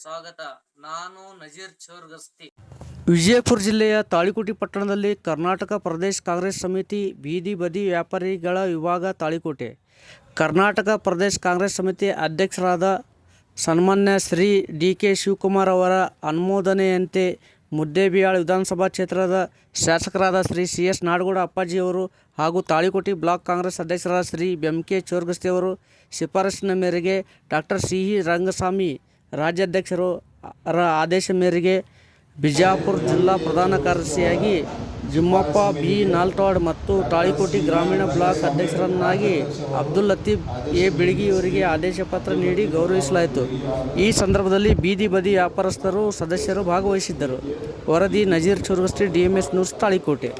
ಸ್ವಾಗತ. ನಾನು ನಜೀರ್ ಚೋರ್ಗಸ್ತಿ. ವಿಜಯಪುರ ಜಿಲ್ಲೆಯ ತಾಳಿಕೋಟಿ ಪಟ್ಟಣದಲ್ಲಿ ಕರ್ನಾಟಕ ಪ್ರದೇಶ ಕಾಂಗ್ರೆಸ್ ಸಮಿತಿ ಬೀದಿ ಬದಿ ವ್ಯಾಪಾರಿಗಳ ವಿಭಾಗ ತಾಳಿಕೋಟೆ. ಕರ್ನಾಟಕ ಪ್ರದೇಶ ಕಾಂಗ್ರೆಸ್ ಸಮಿತಿ ಅಧ್ಯಕ್ಷರಾದ ಸನ್ಮಾನ್ಯ ಶ್ರೀ ಡಿ ಕೆ ಶಿವಕುಮಾರ್ ಅವರ ಅನುಮೋದನೆಯಂತೆ ಮುದ್ದೇಬಿಹಾಳ್ ವಿಧಾನಸಭಾ ಕ್ಷೇತ್ರದ ಶಾಸಕರಾದ ಶ್ರೀ ಸಿ ಎಸ್ ನಾಡಗೌಡ ಅಪ್ಪಾಜಿಯವರು ಹಾಗೂ ತಾಳಿಕೋಟಿ ಬ್ಲಾಕ್ ಕಾಂಗ್ರೆಸ್ ಅಧ್ಯಕ್ಷರಾದ ಶ್ರೀ ಎಂ ಕೆ ಚೋರ್ಗಸ್ತಿಯವರು ಶಿಫಾರಸಿನ ಮೇರೆಗೆ ಡಾಕ್ಟರ್ ಸಿ. ಇ. ರಂಗಸ್ವಾಮಿ ರಾಜ್ಯಾಧ್ಯಕ್ಷರು ರ ಆದೇಶ ಮೇರೆಗೆ ಬಿಜಾಪುರ ಜಿಲ್ಲಾ ಪ್ರಧಾನ ಕಾರ್ಯದರ್ಶಿಯಾಗಿ ಜಿಮ್ಮಪ್ಪ, ಬಿ. ನಾಲ್ಟಾಡ್ ಮತ್ತು ತಾಳಿಕೋಟೆ ಗ್ರಾಮೀಣ ಬ್ಲಾಕ್ ಅಧ್ಯಕ್ಷರನ್ನಾಗಿ ಅಬ್ದುಲ್ ಲತೀಫ್ ಎ. ಬಿಳಗಿ ಅವರಿಗೆ ಆದೇಶ ಪತ್ರ ನೀಡಿ ಗೌರವಿಸಲಾಯಿತು. ಈ ಸಂದರ್ಭದಲ್ಲಿ ಬೀದಿ ಬದಿ ವ್ಯಾಪಾರಸ್ಥರು, ಸದಸ್ಯರು ಭಾಗವಹಿಸಿದ್ದರು. ವರದಿ Nazeer Churugasti D M S news Talikote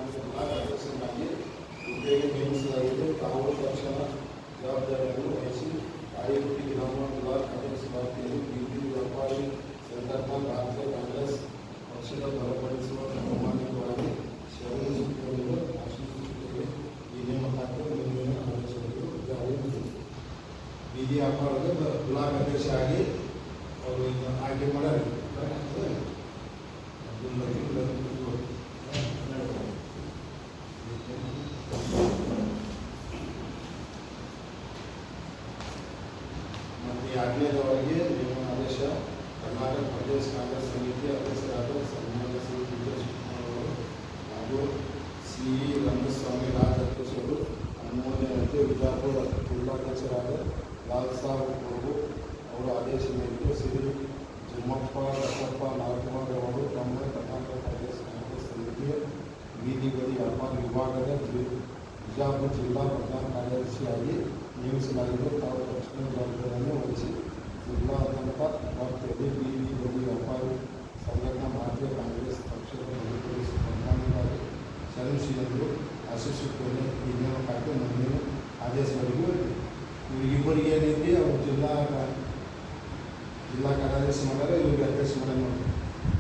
ಸಂದರ್ಭ ಭಾರತೀಯ ಬೀದಿ ವ್ಯಾಪಾರದ ಬ್ಲಾಕ್ ಅಧ್ಯಕ್ಷ ಆಗಿ ಅವರು ಇದನ್ನ ಆಯ್ಕೆ ಮಾಡ್ಯಾರ ಅಬ್ದುಲ್ ಲತೀಫ್ ಲತೀಫ್ ಅವರು. ಮತ್ತು ಎರಡನೇದವರೆಗೆ ನಿಮ್ಮ ಆದೇಶ, ಕರ್ನಾಟಕ ಪ್ರದೇಶ ಕಾಂಗ್ರೆಸ್ ಸಮಿತಿ ಅಧ್ಯಕ್ಷರಾದ ಸನ್ಮಾನ್ಯ ಶ್ರೀ ಡಿ ಕೆ ಶಿವಕುಮಾರ್ ಅವರು ಹಾಗೂ ಸಿ ಇ ರಂಗಸ್ವಾಮಿ ರಾಜ್ಯಾಧ್ಯಕ್ಷರು ಅನುಮೋದನೆಯಂತೆ ವಿಜಾಪುರ ಜಿಲ್ಲಾಧ್ಯಕ್ಷರಾದ ಲಾಲ್ ಸಾಹೇಬ್ ಪ್ರಭು ಅವರ ಆದೇಶ ಮೇರೆಗೆ ಶ್ರೀ ಜಮ್ಮಪ್ಪ ಬಸಪ್ಪ ನಾಗಕುಮಾರ್ ಅವರು ತಮ್ಮ ಕರ್ನಾಟಕ ಪ್ರದೇಶ ಕಾಂಗ್ರೆಸ್ ಸಮಿತಿಯ ಬೀದಿ ಬದಿ ವ್ಯಾಪಾರ ವಿಭಾಗದ ಜಿ- ಬಿಜಾಪುರ ಜಿಲ್ಲಾ ಪ್ರಧಾನ ಕಾರ್ಯದರ್ಶಿಯಾಗಿ ನೇಮಿಸಲಾಗಿದೆ ತಾವು ತಕ್ಷಣ ಜವಾಬ್ದಾರಿಯನ್ನು ವಹಿಸಿ ಜಿಲ್ಲಾದ್ಯಂತ ವ್ಯಾಪ್ತಿಯಲ್ಲಿ ಬೀದಿ ಬದಿ ವ್ಯಾಪಾರಿ ಸಂಘಟನಾ ಭಾರತೀಯ ಕಾಂಗ್ರೆಸ್ ಪಕ್ಷದ ಬಲಪಡಿಸಿ ಪ್ರಾಮಾಣಿಕವಾಗಿ ಶ್ರಮಿಸಿ ಎಂದು ಆಶಿಸುತ್ತೇನೆ ಈ ನೇಮಕಾತಿ ಮುಂದಿನ ಆದೇಶವರೆಗೂ ಇವರಿಗಿಬ್ಬರಿಗೆ ಏನೈತಿ ಅವರು ಜಿಲ್ಲಾ ಜಿಲ್ಲಾ ಕಾರ್ಯದರ್ಶಿ ಮಾಡ್ಯಾರ ಇವ್ರಿಗೆ ಅಧ್ಯಕ್ಷ ಮಾಡ್ಯಾರ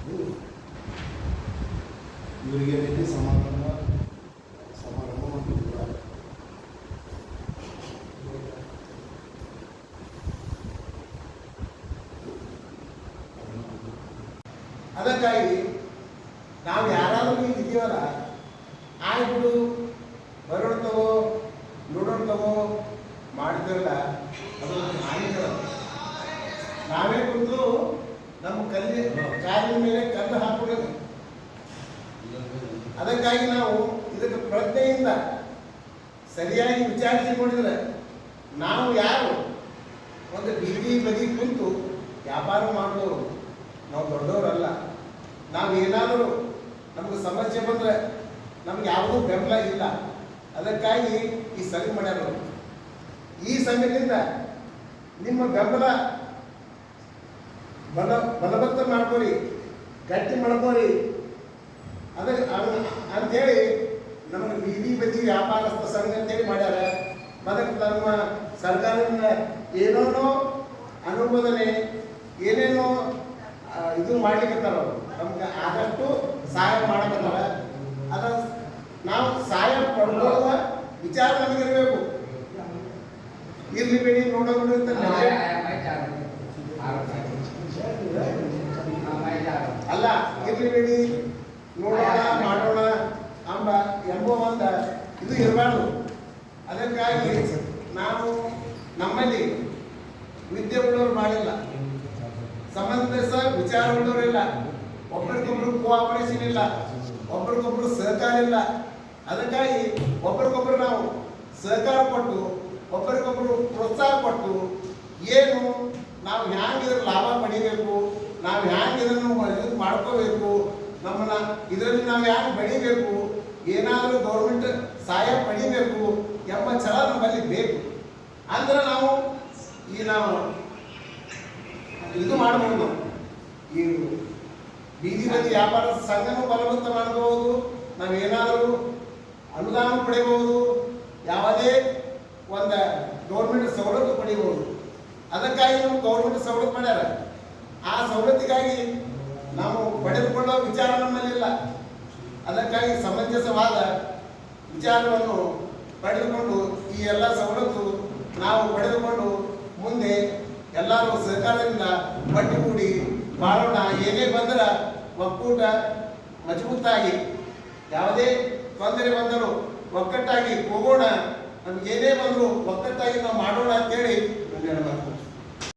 ನೋಡಿ ಇವರಿಗೆ ಏನೈತಿ ಸಮಾರಂಭ ಅದಕ್ಕಾಗಿ ನಾವು ಯಾರಾದರೂ ಈಗ ಇದೀವಲ್ಲ ಆಗ್ಬಿಡು ಬರೋಣ ತಗೋ, ನೋಡೋಣ ತಗೋ ಮಾಡ್ತಿರಲ್ಲ ಅದು ಹಾನಿಕರ. ನಾವೇ ಕುಂತು ನಮ್ಮ ಕಲ್ಲಿ, ಕಾಲಿನ ಮೇಲೆ ಕಲ್ಲು ಹಾಕ್ಬಿಡೋದು. ಅದಕ್ಕಾಗಿ ನಾವು ಇದಕ್ಕೆ ಪ್ರಜ್ಞೆಯಿಂದ ಸರಿಯಾಗಿ ವಿಚಾರಿಸಿಕೊಂಡಿದ್ರೆ ನಾವು ಯಾರು? ಒಂದು ಬೀದಿ ಬದಿ ಕುಂತು ವ್ಯಾಪಾರ ಮಾಡೋರು ನಾವು ದೊಡ್ಡವರಲ್ಲ. ನಾವು ಏನಾದರೂ ನಮಗೆ ಸಮಸ್ಯೆ ಬಂದರೆ ನಮ್ಗೆ ಯಾವುದೂ ಬೆಂಬಲ ಇಲ್ಲ. ಅದಕ್ಕಾಗಿ ಈ ಸಂಘ ಮಾಡ್ಯಾರ. ಈ ಸಂಘದಿಂದ ನಿಮ್ಮ ಬೆಂಬಲ ಬಲ ಬಲವತ್ತ ಮಾಡ್ಕೋರಿ, ಗಟ್ಟಿ ಮಾಡ್ಕೋರಿ. ಅದಕ್ಕೆ ಅದ್- ಅಂಥೇಳಿ ನಮಗೆ ಬೀದಿ ಬದಿ ವ್ಯಾಪಾರಸ್ಥ ಸಂಘ ಅಂತೇಳಿ ಮಾಡ್ಯಾರ. ಅದಕ್ಕೆ ನಮ್ಮ ಸರ್ಕಾರದಿಂದ ಏನೇನೋ ಅನುಮೋದನೆ, ಏನೇನೋ ಇದು ಮಾಡ್ಲಿಕ್ಕೆ ಅವರು. ನಮ್ಗೆ ಆದಷ್ಟು ಸಹಾಯ ಮಾಡಕತ್ತಾರ ಅದ ನಾವು ಸಹಾಯ ಪಡ್ಕೊಳ್ಳುವ ವಿಚಾರ ನಮಗಿರಬೇಕು. ಇರ್ಲಿ ಬೇಡಿ ಅಂತ ನಮಗೆ ಅಲ್ಲ ಇರ್ಲಿ ಬೇಡಿ ನೋಡೋಣ ಮಾಡೋಣ ಅಂಬ ಎಂಬ ಒಂದು ಇದು ಇರಬಾರ್ದು. ಅದಕ್ಕಾಗಿ ನಾವು ನಮ್ಮಲ್ಲಿ ವಿದ್ಯೆ ಉಳ್ಳವರು ಮಾಡಿಲ್ಲ. ಸಮಂಜಸ ವಿಚಾರ ಉಳ್ಳವರಿಲ್ಲ. ಒಬ್ರಿಗೊಬ್ರು ಕೋಆಪರೇಷನ್ ಇಲ್ಲ ಒಬ್ರಿಗೊಬ್ರು ಸಹಕಾರ ಇಲ್ಲ ಅದಕ್ಕಾಗಿ ಒಬ್ರಿಗೊಬ್ರು ನಾವು ಸಹಕಾರ ಕೊಟ್ಟು ಒಬ್ಬರಿಗೊಬ್ರು ಪ್ರೋತ್ಸಾಹ ಕೊಟ್ಟು ಏನು ನಾವು ಹ್ಯಾಂಗಿದ್ರ ಲಾಭ ಪಡಿಬೇಕು, ನಾವು ಇದನ್ನು ಇದು ಮಾಡ್ಕೋಬೇಕು, ನಮ್ಮನ್ನ ಇದರಲ್ಲಿ ನಾವು ಯಾರು ಬೆಳಿಬೇಕು, ಏನಾದರೂ ಗೌರ್ಮೆಂಟ್ ಸಹಾಯ ಪಡಿಬೇಕು ಎಂಬ ಛಲ ನಮ್ಮಲ್ಲಿ ಬೇಕು. ಅಂದ್ರೆ ನಾವು ಈ ನಾವು ಇದು ಮಾಡಬಹುದು ಈ ಬೀದಿ ಬದಿ ವ್ಯಾಪಾರ ಸಂಘನೂ ಬಲವಂತ ಮಾಡಬಹುದು. ನಾವೇನಾದರೂ ಅನುದಾನ ಪಡೆಯಬಹುದು. ಯಾವುದೇ ಒಂದು ಗೌರ್ಮೆಂಟ್ ಸವಲತ್ತು ಪಡೆಯಬಹುದು. ಅದಕ್ಕಾಗಿ ನಾವು ಗೌರ್ಮೆಂಟ್ ಸವಲತ್ತು ಮಾಡ್ಯಾರ. ಆ ಸವಲತ್ತಿಗಾಗಿ ನಾವು ಪಡೆದುಕೊಳ್ಳೋ ವಿಚಾರ ನಮ್ಮಲ್ಲಿಲ್ಲ. ಅದಕ್ಕಾಗಿ ಸಮಂಜಸವಾದ ವಿಚಾರವನ್ನು ಪಡೆದುಕೊಂಡು ಈ ಎಲ್ಲ ಸವಲತ್ತು ನಾವು ಪಡೆದುಕೊಂಡು ಮುಂದೆ ಎಲ್ಲರೂ ಸಹಕಾರದಿಂದ ಒಟ್ಟುಗೂಡಿ ಬಾಳೋಣ ಏನೇ ಬಂದ್ರೆ ಒಕ್ಕೂಟ ಮಜಬೂತಾಗಿ, ಯಾವುದೇ ತೊಂದರೆ ಬಂದರೂ ಒಕ್ಕಟ್ಟಾಗಿ ಹೋಗೋಣ. ನಮ್ಗೆ ಏನೇ ಬಂದರೂ ಒಕ್ಕಟ್ಟಾಗಿ ನಾವು ಮಾಡೋಣ ಅಂತೇಳಿ ನನ್ನ